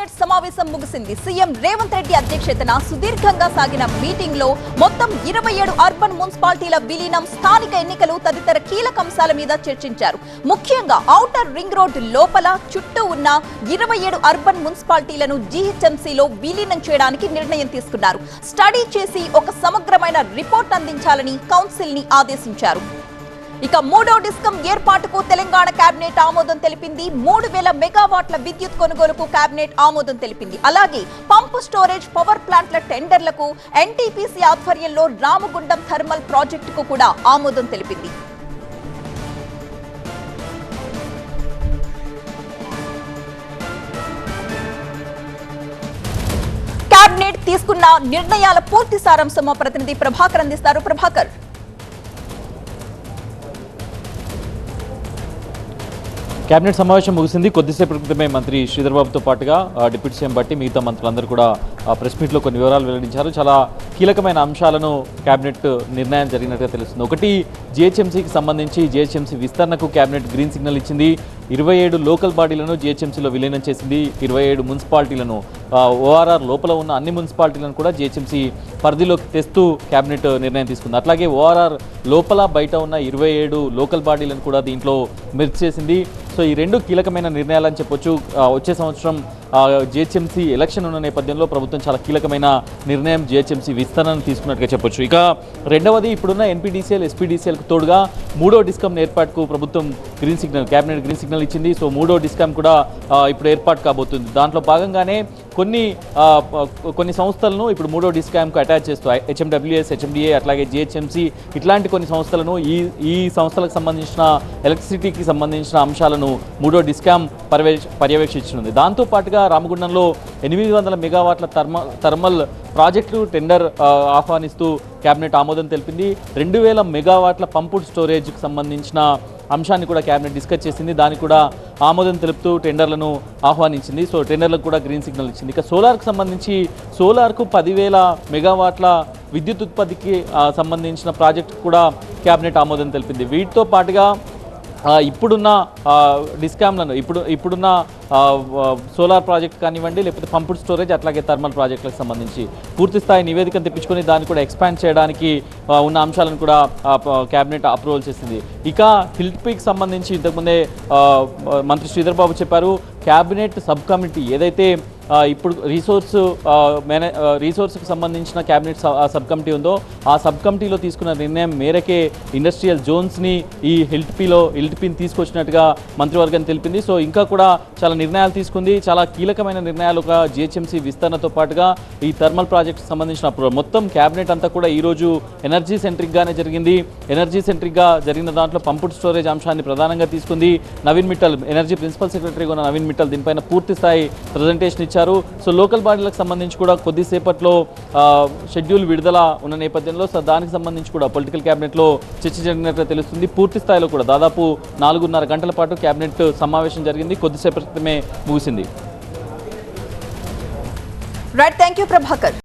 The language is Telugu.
కేబినెట్ సమావేశం ముగిసింది. సీఎం రేవంత్ రెడ్డి అధ్యక్షతన సుదీర్ఘంగా సాగిన మీటింగ్లో మొత్తం ఇరవై ఏడు అర్బన్ మున్సిపాలిటీల విలీనం స్థానిక ఎన్నికలు తదితర కీలక అంశాల మీద చర్చించారు. ముఖ్యంగా ఔటర్ రింగ్ రోడ్ లోపల చుట్టూ ఉన్న ఇరవై ఏడు అర్బన్ మున్సిపాలిటీలను జీహెచ్ఎంసీలో విలీనం చేయడానికి నిర్ణయం తీసుకున్నారు. స్టడీ చేసి ఒక సమగ్రమైన రిపోర్ట్ అందించాలని కౌన్సిల్ని ఆదేశించారు. ఇక మూడో డిస్కం ఏర్పాటుకు తెలంగాణ కేబినెట్ ఆమోదం తెలిపింది. మూడు వేల మెగావాట్ల విద్యుత్ కొనుగోలుకు కేబినెట్ ఆమోదం తెలిపింది. అలాగే పంపు స్టోరేజ్ పవర్ ప్లాంట్ల టెండర్లకు ఎన్టీపీసీ ఆధ్వర్యంలో రామగుండం థర్మల్ ప్రాజెక్టుకు కూడా ఆమోదం తెలిపింది. కేబినెట్ తీసుకున్న నిర్ణయాల పూర్తి సారాంశం ప్రతినిధి ప్రభాకర్ అందిస్తారు. ప్రభాకర్. కేబినెట్ సమావేశం ముగిసింది. కొద్దిసేపటి క్రితమే మంత్రి శ్రీధర్ బాబుతో పాటుగా డిప్యూటీ సీఎం బట్టి మిగతా మంత్రులందరూ కూడా ప్రెస్ మీట్లో కొన్ని వివరాలు వెల్లడించారు. చాలా కీలకమైన అంశాలను కేబినెట్ నిర్ణయం జరిగినట్టుగా తెలుస్తుంది. ఒకటి జిహెచ్ఎంసీకి సంబంధించి జిహెచ్ఎంసీ విస్తరణకు కేబినెట్ గ్రీన్ సిగ్నల్ ఇచ్చింది. ఇరవై ఏడు లోకల్ బాడీలను జిహెచ్ఎంసీలో విలీనం చేసింది. ఇరవై ఏడు మున్సిపాలిటీలను ఓఆర్ఆర్ లోపల ఉన్న అన్ని మున్సిపాలిటీలను కూడా జిహెచ్ఎంసీ పరిధిలోకి తెస్తూ కేబినెట్ నిర్ణయం తీసుకుంది. అట్లాగే ఓఆర్ఆర్ లోపల బయట ఉన్న ఇరవై ఏడు లోకల్ బాడీలను కూడా దీంట్లో మెర్జ్ చేసింది. సో ఈ రెండు కీలకమైన నిర్ణయాలని చెప్పొచ్చు. వచ్చే సంవత్సరం జిహెచ్ఎంసీ ఎలక్షన్ ఉన్న నేపథ్యంలో ప్రభుత్వం చాలా కీలకమైన నిర్ణయం జిహెచ్ఎంసీ విస్తరణను తీసుకున్నట్టుగా చెప్పొచ్చు. ఇక రెండవది ఇప్పుడున్న ఎన్పీడీసీఎల్ ఎస్పీడీసీఎల్కు తోడుగా మూడో డిస్కమ్ ఏర్పాటుకు ప్రభుత్వం green signal cabinet green signal ఇచ్చింది. సో మూడో డిస్కామ్ కూడా ఇప్పుడు ఏర్పాటు కాబోతుంది. దాంట్లో భాగంగానే కొన్ని కొన్ని సంస్థలను ఇప్పుడు మూడో డిస్కామ్కు అటాచ్ చేస్తూ హెచ్ఎండబ్ల్యూఎస్ హెచ్ఎండిఏ అట్లాగే జిహెచ్ఎంసి ఇట్లాంటి కొన్ని సంస్థలను ఈ ఈ సంస్థలకు సంబంధించిన ఎలక్ట్రిసిటీకి సంబంధించిన అంశాలను మూడో డిస్కామ్ పర్యవే పర్యవేక్షించనుంది. దాంతో పాటుగా రామగుండంలో ఎనిమిది వందల మెగావాట్ల థర్మల్ థర్మల్ ప్రాజెక్టులు టెండర్ ఆహ్వానిస్తూ కేబినెట్ ఆమోదం తెలిపింది. రెండు వేల మెగావాట్ల పంపుడ్ స్టోరేజ్కి సంబంధించిన అంశాన్ని కూడా కేబినెట్ డిస్కస్ చేసింది. దానికి కూడా ఆమోదం తెలుపుతూ టెండర్లను ఆహ్వానించింది. సో టెండర్లకు కూడా గ్రీన్ సిగ్నల్ ఇచ్చింది. ఇక సోలార్కి సంబంధించి సోలార్కు పదివేల మెగావాట్ల విద్యుత్ ఉత్పత్తికి సంబంధించిన ప్రాజెక్ట్ కూడా కేబినెట్ ఆమోదం తెలిపింది. వీటితో పాటుగా ఇప్పుడున్న డిస్కామ్లను ఇప్పుడు ఇప్పుడున్న సోలార్ ప్రాజెక్ట్ కానివ్వండి లేకపోతే పంపుడ్ స్టోరేజ్ అట్లాగే థర్మల్ ప్రాజెక్టులకు సంబంధించి పూర్తి స్థాయి నివేదికను తెప్పించుకొని దాన్ని కూడా ఎక్స్పాండ్ చేయడానికి ఉన్న అంశాలను కూడా కేబినెట్ అప్రూవల్ చేసింది. ఇక హిల్ట్ పీక్ సంబంధించి ఇంతకుముందే మంత్రి శ్రీధర్ బాబు చెప్పారు కేబినెట్ సబ్ కమిటీ ఏదైతే ఇప్పుడు రీసోర్స్ మేనే రీసోర్స్కి సంబంధించిన క్యాబినెట్ సబ్ కమిటీ ఉందో ఆ సబ్ కమిటీలో తీసుకున్న నిర్ణయం మేరకే ఇండస్ట్రియల్ జోన్స్ని ఈ హిల్ట్పీలో హిల్ట్పీని హిల్ట్ తీసుకొచ్చినట్టుగా మంత్రివర్గం తెలిపింది. సో ఇంకా కూడా చాలా నిర్ణయాలు తీసుకుంది. చాలా కీలకమైన నిర్ణయాలు ఒక జిహెచ్ఎంసీ విస్తరణతో పాటుగా ఈ థర్మల్ ప్రాజెక్ట్కి సంబంధించిన మొత్తం క్యాబినెట్ అంతా కూడా ఈరోజు ఎనర్జీ సెంట్రిక్గానే జరిగింది. ఎనర్జీ సెంట్రిక్గా జరిగిన దాంట్లో పంపుడ్ స్టోరేజ్ అంశాన్ని ప్రధానంగా తీసుకుంది. నవీన్ మిట్టల్ ఎనర్జీ ప్రిన్సిపల్ సెక్రటరీగా ఉన్న నవీన్ మిట్టల్ దీనిపైన పూర్తి స్థాయి ప్రజెంటేషన్ ఇచ్చారు. సో లోకల్ బాడీలకు సంబంధించి కూడా కొద్దిసేపట్లో షెడ్యూల్ విడుదల ఉన్న నేపథ్యంలో సో దానికి సంబంధించి కూడా పొలిటికల్ క్యాబినెట్లో చర్చ జరిగినట్లు తెలుస్తుంది. పూర్తి స్థాయిలో కూడా దాదాపు నాలుగున్నర గంటల పాటు క్యాబినెట్ సమావేశం జరిగింది. కొద్దిసేపటి క్రితమే ముగిసింది. Right thank you Prabhakar